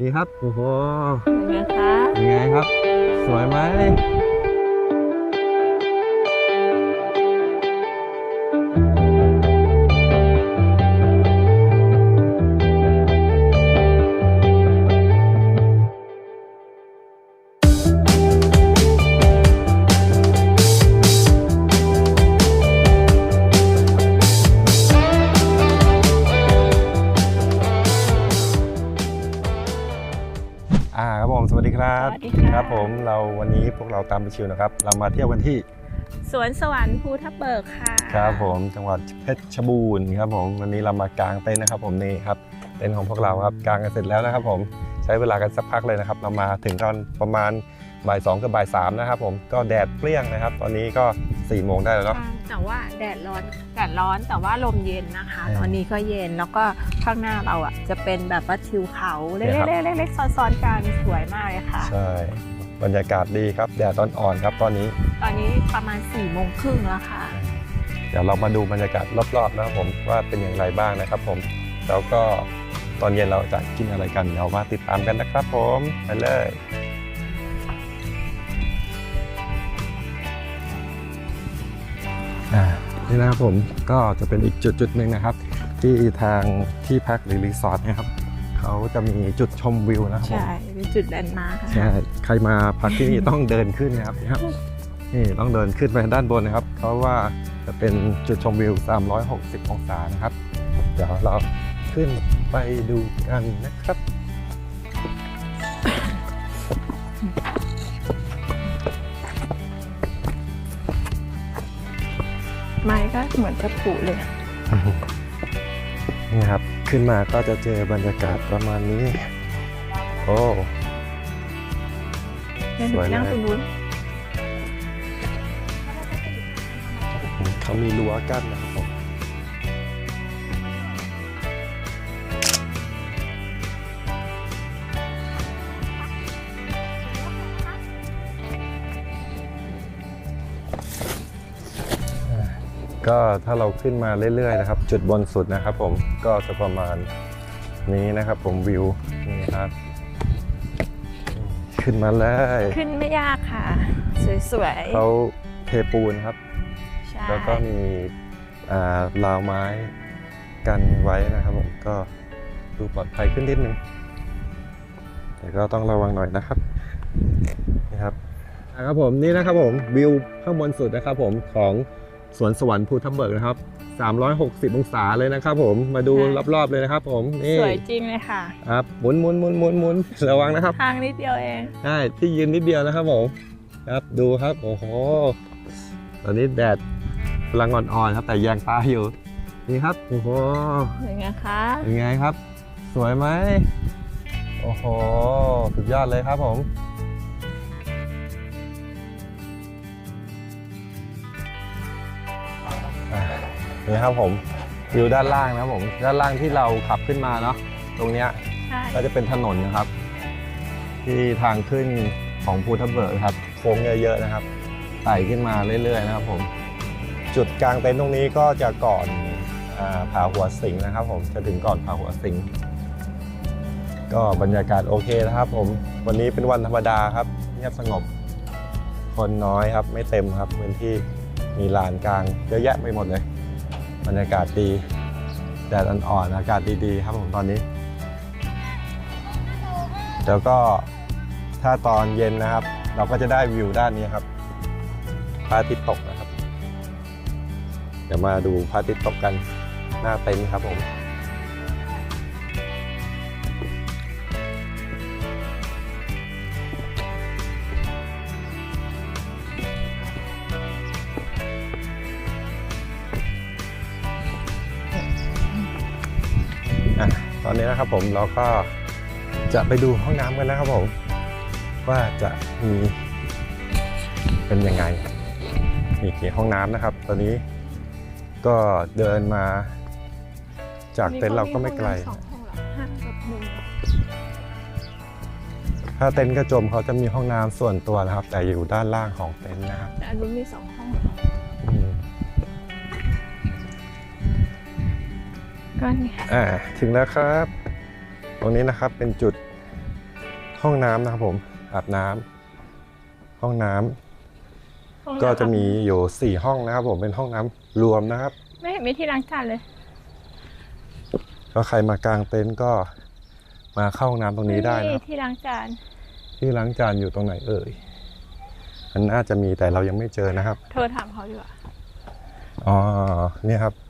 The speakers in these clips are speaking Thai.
นี่ครับ โอ้โห เป็นไงคะเป็นไงครับ สวยไหม อ่าครับผมสวัสดีครับสวัสดีค่ะ ครับผมเราวันนี้พวกเราตามไปชิวนะครับ เรามาเที่ยวกันที่สวนสวรรค์ภูทับเบิกค่ะครับผมจังหวัดเพชรบูรณ์ครับผมวันนี้เรามากางเต็นท์นะครับผมนี่ครับเต็นท์ของพวกเราครับกางกันเสร็จแล้วนะครับผมใช้เวลากันสักพักเลยนะครับ เรามาถึงตอนประมาณ บ่ายสองกับบ่ายสามนะครับผมก็แดดเปรี้ยงนะครับ ตอนนี้ก็4ี่โมงได้แล้วเนาะใช่แต่ว่าแดดร้อนแดดร้อนแต่ว่าลมเย็นนะคะ ใช่ตอนนี้ก็เย็นแล้วก็ข้างหน้าเราอะจะเป็นแบบว่าทิวเขาเล็เนี่ยครับกๆเล็กๆซ้อนๆกันสวยมากเลยค่ะ ใช่บรรยากาศดีครับแดดตอนอ่อนครับตอนนี้ ตอนนี้ประมาณ4ี่โมงครึ่งแล้วค่ะ เดี๋ยวเรามาดูบรรยากาศรอบๆนะครับผมว่าเป็นอย่างไรบ้างนะครับผมแล้วก็ตอนเย็นเราจะกินอะไรกันเดี๋ยวมาติดตามกันนะครับผมไปเลย นี่นะครับผมก็จะเป็นอีกจุดจุดๆหนึ่งนะครับ ที่ทางที่พักหรือรีสอร์ทเนะครับเขาจะมีจุดชมวิวนะครับผมใช่เป็นจุดแลนด์มาร์คใช่ใครมาพักที่นี่ต้องเดินขึ้นนะครับนี่ครับนี่ต้องเดินขึ้นไปด้านบนนะครับเพราะว่าจะเป็นจุดชมวิว 360 องศานะครับ เดี๋ยวเราขึ้นไปดูกันนะครับ ไม้ก็เหมือนจะผุเลย นี่ครับ ขึ้นมาก็จะเจอบรรยากาศประมาณนี้ โอ้สวยนะนั่งตรงนู้นเขามีรั้วกั้นนะครับ ก็ถ้าเราขึ้นมาเรื่อยๆนะครับ จุดบนสุดนะครับ ผมก็จะประมาณนี้นะครับ ผมวิวนี่ครับ ขึ้นมาเลยขึ้นไม่ยากค่ะ สวยเขาเทปูนครับๆใช่แล้วก็มีอ่าราวไม้กันไว้นะครับ ผมก็ดูปลอดภัยขึ้นนิดนึงแต่ก็ต้องระวังหน่อยนะครับนี่ครับครับผมนี่นะครับผมวิวข้างบนสุดนะครับผมของ สวนสวรรค์ภูทับเบิกนะครับ 360 องศาเลยนะครับผมมาดูรอบๆเลยนะครับ ผมนี่สวยจริงเลยค่ะครับหมุนหมุนหมุนหมุนหมุนระวังนะครับทางนิดเดียวเองใช่ที่ยืนนิดเดียวนะครับผมครับดูครับโอ้โหตอนนี้แดดกำลังอ่อนๆครับ แต่แยงตาอยู่นี่ครับโอ้โหเป็นไงคะเป็นไงครับ สวยไหมโอ้โหสุดยอดเลยครับผม นี่ครับผมวิวด้านล่างนะครับผมด้านล่างที่เราขับขึ้นมาเนาะตรงเนี้ยใช่ก็จะเป็นถนนนะครับ ที่ทางขึ้นของภูทับเบิกครับโค้งเยอะๆนะครับไต่ขึ้นมาเรื่อยๆนะครับผมจุดกลางเต็นท์ตรงนี้ก็จะก่อนอาผาหัวสิงนะครับ ผมจะถึงก่อนผาหัวสิงก็บรรยากาศโอเคนะครับ ผมวันนี้เป็นวันธรรมดาครับเงียบสงบ คนน้อยครับไม่เต็มครับพื้นที่มีลานกลางเยอะแยะไปหมดเลยบ รรยากาศดีแดดอ่อนๆอากาศดีๆ ครับผมตอนนี้แล้วก็ถ้าตอนเย็นนะครับ เราก็จะได้วิวด้านนี้ครับพระอาทิตย์ตกนะครับ เดี๋ยวมาดูพระอาทิตย์ตกกันหน้าเต็นท์ครับผม อะตอนนี้นะครับผมเราก็จะไปดูห้องน้ำกันนะครับผม ว่าจะมีเป็นยังไง มีกี่ห้องน้ำนะครับ ตอนนี้ก็เดินมา จากเต็นท์เราก็ไม่ไกล สองห้องเหรอห้ากับหนึ่งถ้าเต็นท์กระจมเขาจะมีห้องน้ำส่วนตัวนะครับ แต่อยู่ด้านล่างของเต็นท์นะครับ แต่อันนู้นมีสองห้องเหรอ ก็เนี่ยอ่าถึงแล้วครับ ตรงนี้นะครับเป็นจุดห้องน้ำนะครับผมอาบน้ำห้องน้ำห้องก็น้ำจะมีอยู่สี่ห้องนะครับ ผมเป็นห้องน้ำรวมนะครับ ไม่เห็นมีที่ล้างจานเลย ก็ใครมากางเต็นท์ก็มาเข้าห้องน้ำตรงนี้ได้นะครับที่ล้างจานที่ล้างจานอยู่ตรงไหนเอ่ยมันน่าจะมีแต่เรายังไม่เจอนะครับ เธอถามเขาดีกว่าอ๋อเนี่ยครับอั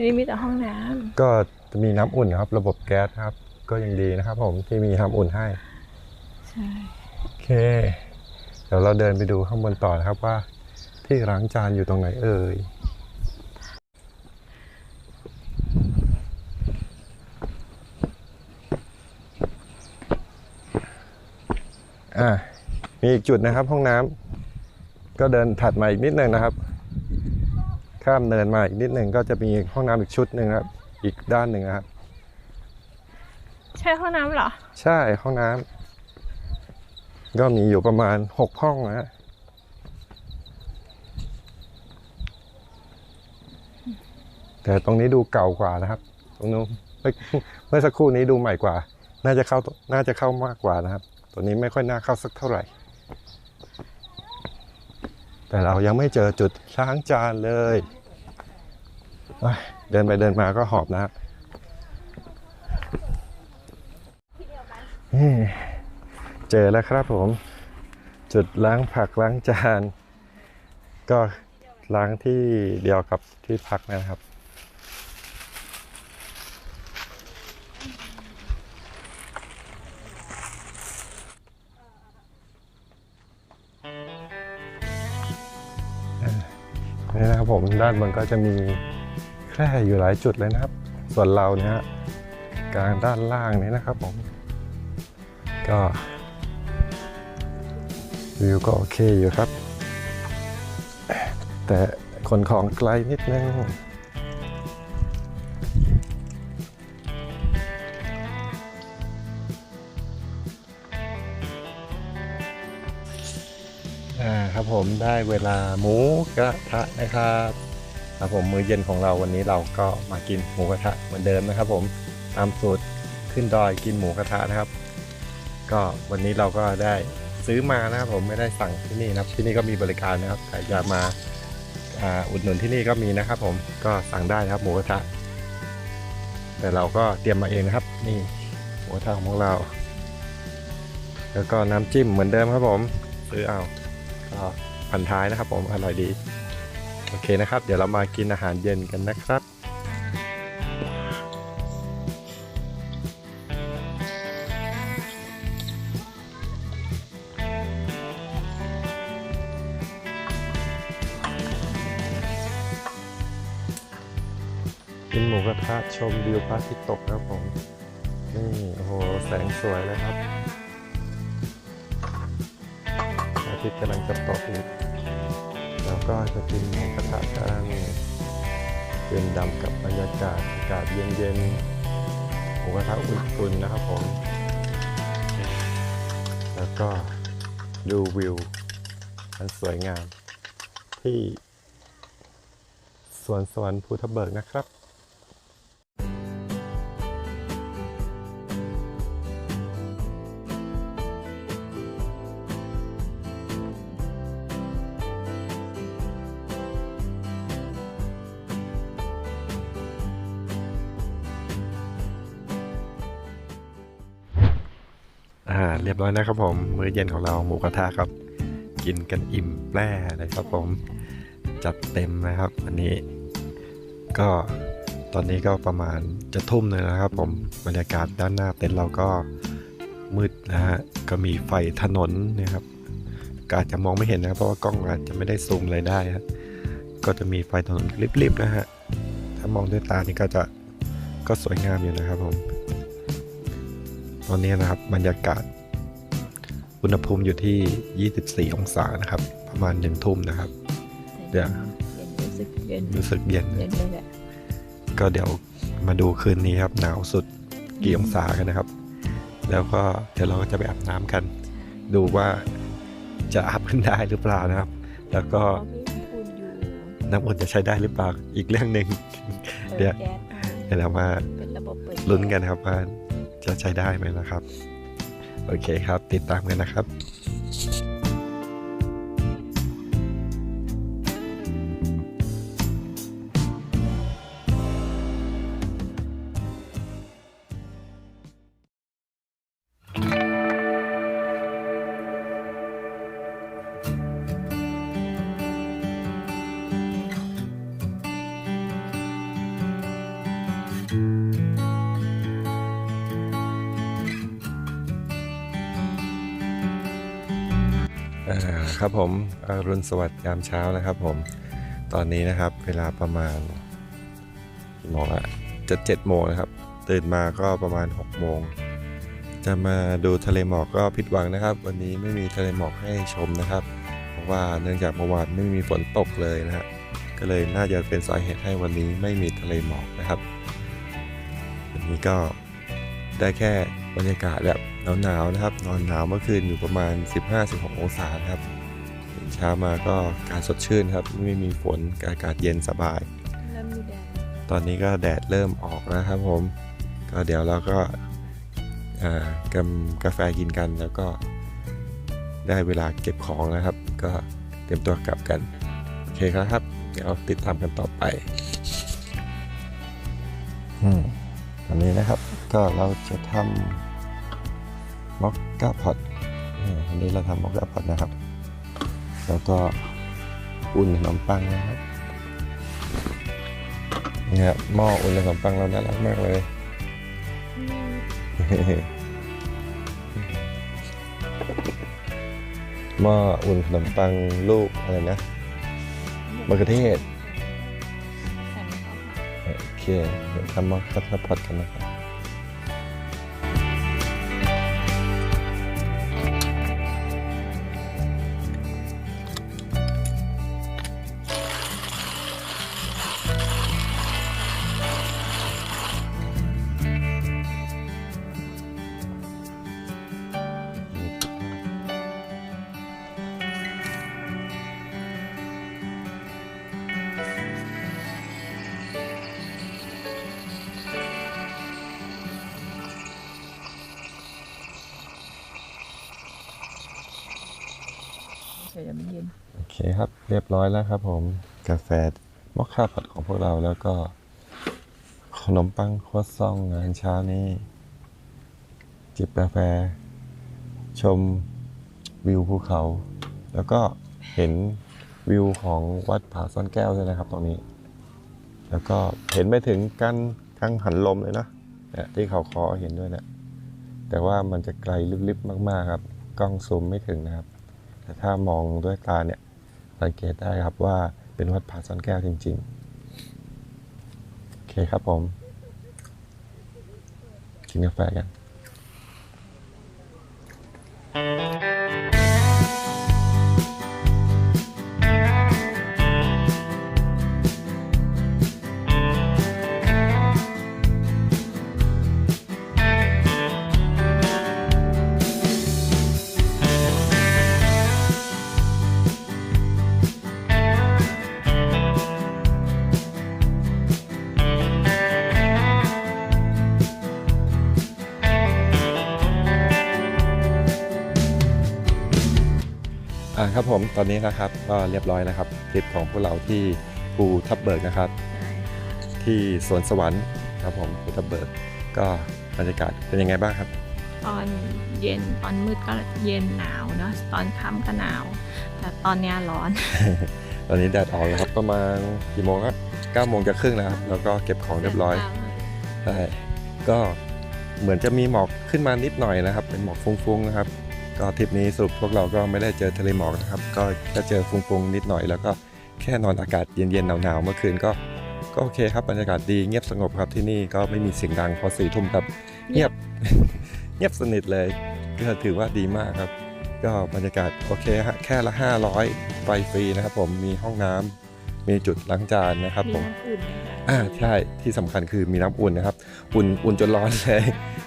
นนี้มีแต่ห้องน้ก็จะมีน้ำอุ่นนะครับ ระบบแก๊สครับ ก็ยังดีนะครับ ผมที่มีน้ำอุ่นให้ำใช่โอเค เดี๋ยวเราเดินไปดูข้างบนต่อนะครับว่า ที่ล้างจานอยู่ตรงไหนเอ่ยอ่ามีอีกจุดนะครับห้องน้ำก็เดินถัดมาอีกนิดหนึ่งนะครับ ข้ามเนินมาอีกนิดหนึ่งก็จะมีห้องน้ำอีกชุดหนึ่งครับอีกด้านหนึ่งนะครับ ใช่ห้องน้ำเหรอ ใช่ห้องน้ำก็มีอยู่ประมาณหกห้องนะฮะแต่ตรงนี้ดูเก่ากว่านะครับ ตรงนู้นเมื่อเมื่อสักครู่นี้ดูใหม่กว่า น่าจะเข้าน่าจะเข้ามากกว่านะครับ ตัวนี้ไม่ค่อยน่าเข้าสักเท่าไหร่ แต่เรายังไม่เจอจุดล้างจานเลย เดินไปเดินมาก็หอบนะครับนี่เจอแล้วครับผม จุดล้างผักล้างจาน ก็ล้างที่เดียวกับที่พักนะครับนี่นะครับผมด้านบนก็จะมี แคร่อยู่หลายจุดเลยนะครับ ส่วนเราเนี่ยกลางด้านล่างนี้นะครับผม ก็วิวก็โอเคอยู่ครับ แต่ขนของไกลนิดนึงอ่าครับผมได้เวลาหมูกระทะนะครับ ครับผมมื้อเย็นของเราวันนี้เราก็มากินหมูกระทะเหมือนเดิมนะครับผมตามสูตรขึ้นดอยกินหมูกระทะนะครับ ก็วันนี้เราก็ได้ซื้อมานะครับผมไม่ได้สั่งที่นี่นะครับที่นี่ก็มีบริการนะครับใครอยากมาอุดหนุนที่นี่ก็มีนะครับ ผมก็สั่งได้นะครับหมูกระทะแต่เราก็เตรียมมาเองนะครับ นี่หมูกระทะของเรา แล้วก็น้ำจิ้มเหมือนเดิมครับผมซื้อเอาก็พันท้ายนะครับ ผมอร่อยดี อเคนะครับ เดี๋ยวเรามากินอาหารเย็นกันนะครับกินหมูกระทะชมวิวพระอาทิตย์ตกครับผม นี่โอ้โห แสงสวยเลยครับพระอาทิตย์กำลังจะตกอีก ก็จะกินหมูกระทะกันเย็นดำกับบรรยากาศอากาศเย็นๆหมูกระทะอุ่นๆนะครับผม แล้วก็ดูวิวอันสวยงามที่สวนสวรรค์ภูทับเบิกนะครับ อ่าเรียบร้อยนะครับผมมื้อเย็นของเราหมูกระทะครับ กินกันอิ่มแปร่เลยครับผมจัดเต็มนะครับวันนี้ ก็ตอนนี้ก็ประมาณจะทุ่มเลยนะครับ ผมบรรยากาศด้านหน้าเต็นท์เราก็มืดนะฮะก็มีไฟถนนนะครับอาจจะมองไม่เห็นนะครับเพราะว่ากล้องอาจจะไม่ได้ซูมเลยได้ฮะก็จะมีไฟถนนริบๆนะฮะถ้ามองด้วยตานี่ก็จะก็สวยงามอยู่นะครับผม ตอนนี้นะครับบรรยากาศ อุณหภูมิอยู่ที่ 24 องศานะครับ ประมาณหนึ่งทุ่มนะครับ เดี๋ยวรู้สึกเย็นรู้สึกเย็นเย็นเลยแหละก็เดี๋ยวมาดูคืนนี้ครับ หนาวสุดกี่องศากันนะครับ แล้วก็เดี๋ยวเราก็จะไปอาบน้ำกัน ดูว่าจะอาบกันได้หรือเปล่านะครับ แล้วก็เพราะมีน้ำอุ่นอยู่น้ำอุ่นจะใช้ได้หรือเปล่าอีกเรื่องหนึ่งเปิเดี๋ยวดแก๊สเดี๋ยวเรามาเป็นระบบเปิดลุ้นกันนะครับว่า จะใช้ได้ไหมนะครับ โอเคครับ ติดตามกันนะครับ ครับผมอรุณสวัสดิ์ยามเช้านะครับผม ตอนนี้นะครับเวลาประมาณกี่โมงละจะเจ็ดโมงนะครับ ตื่นมาก็ประมาณ6กโมง จะมาดูทะเลหมอกก็ผิดหวังนะครับ วันนี้ไม่มีทะเลหมอกให้ชมนะครับ เพราะว่าเนื่องจากเมื่อวานไม่มีฝนตกเลยนะฮะ ก็เลยน่าจะเป็นสาเหตุให้วันนี้ไม่มีทะเลหมอกนะครับ วันนี้ก็ได้แค่ บรรยากาศแบบหนาวๆนะครับ นอนหนาวเมื่อคืนอยู่ประมาณ 15-16 องศานะครับตื่นเช้ามาก็อากาศสดชื่นครับ ไม่มีฝนอากาศเย็นสบายเริ่มมีแดดตอนนี้ก็แดดเริ่มออกแล้วครับผม ก็เดี๋ยวเราก็อ่ากำกาแฟกินกันแล้วก็ได้เวลาเก็บของแล้วครับ ก็เตรียมตัวกลับกันโอเคครับ เดี๋ยวติดตามกันต่อไปอืมวันนี้นะครับก็เราจะทำ มอคก้าพอตวันนี้เราทำมอคก้าพอตนะครับ แล้วก็อุ่นขนมปังนะครับนี่ครับหม้ออุ่นขนมปังเราน่ารักมากเลยหม้ออุ่นขนมปังลูกอะไรนะมะเขือเทศใส่มะพร้าวค่ะโอเคเดี๋ยวทำมอคค่าพอตกันนะครับ คครับ เรียบร้อยแล้วครับผมกาแฟมอคค่าพอตของพวกเราแล้วก็ ขนมปังครัวซองงานเช้านี้ จิบกาแฟ ชมวิวภูเขา แล้วก็เห็นวิวของวัดผาซ่อนแก้วด้วยนะครับตรงนี้ แล้วก็เห็นไปถึงกันกังหันลมเลยนะเนี่ยที่เขาคอเห็นด้วยเนะแต่ว่ามันจะไกลลึกๆมาก ๆ ครับ กล้องซูมไม่ถึงนะครับ แต่ถ้ามองด้วยตาเนี่ย สังเกตได้ครับว่าเป็นวัดผาซ่อนแก้วจริง ๆ โอเคครับผม กินกาแฟกัน ครับผมตอนนี้นะครับก็เรียบร้อยแล้วครับทริปของพวกเราที่ภูทับเบิกนะครับใช่ค่ะที่สวนสวรรค์ครับผมภูทับเบิกก็บรรยากาศเป็นยังไงบ้างครับ ตอนเย็นตอนมืดก็เย็นหนาวเนาะตอนค่ำก็หนาว แต่ตอนเนี้ยร้อน ตอนนี้แดดออกแล้วครับประมาณกี่โมงครับเก้าโมงจะครึ่งแล้วครับแล้วก็เก็บของเรียบร้อยใช่ก็เหมือนจะมีหมอกขึ้นมานิดหน่อยนะครับ เป็นหมอกฟุ้งๆนะครับ ก็ทริปนี้สรุปพวกเราก็ไม่ได้เจอทะเลหมอกนะครับ ก็แค่เจอฟุ้งๆนิดหน่อย แล้วก็แค่นอนอากาศเย็นๆหนาวๆเมื่อคืนก็ก็โอเคครับบรรยากาศดีเงียบสงบครับที่นี่ก็ไม่มีเสียงดังพอสี่ทุ่มครับ เงียบเงียบสนิทเลยก็ถือว่าดีมากครับ ก็บรรยากาศโอเคฮะแค่ละ 500ไฟฟรีนะครับผมมีห้องน้ำมีจุดล้างจานนะครับมีผมน้ำอุ่นไหมคะอ่าใช่ที่สำคัญคือมีน้ำอุ่นนะครับ อุ่นอุ่นจนร้อนเลย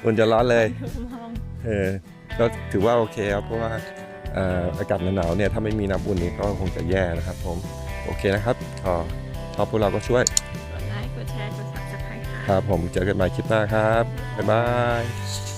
อุ่นจนร้อนเลยมองเออ ก็ถือว่าโอเคครับเพราะว่าเอ่ออากาศหนาวๆเนี่ยถ้าไม่มีน้ำอุ่นนี่ก็คงจะแย่นะครับผมโอเคนะครับก็ชอบพวกเราก็ช่วยกดไลค์กดแชร์กด subscribe ค่ะครับผมเจอกันใหม่คลิปหน้าครับบ๊ายบาย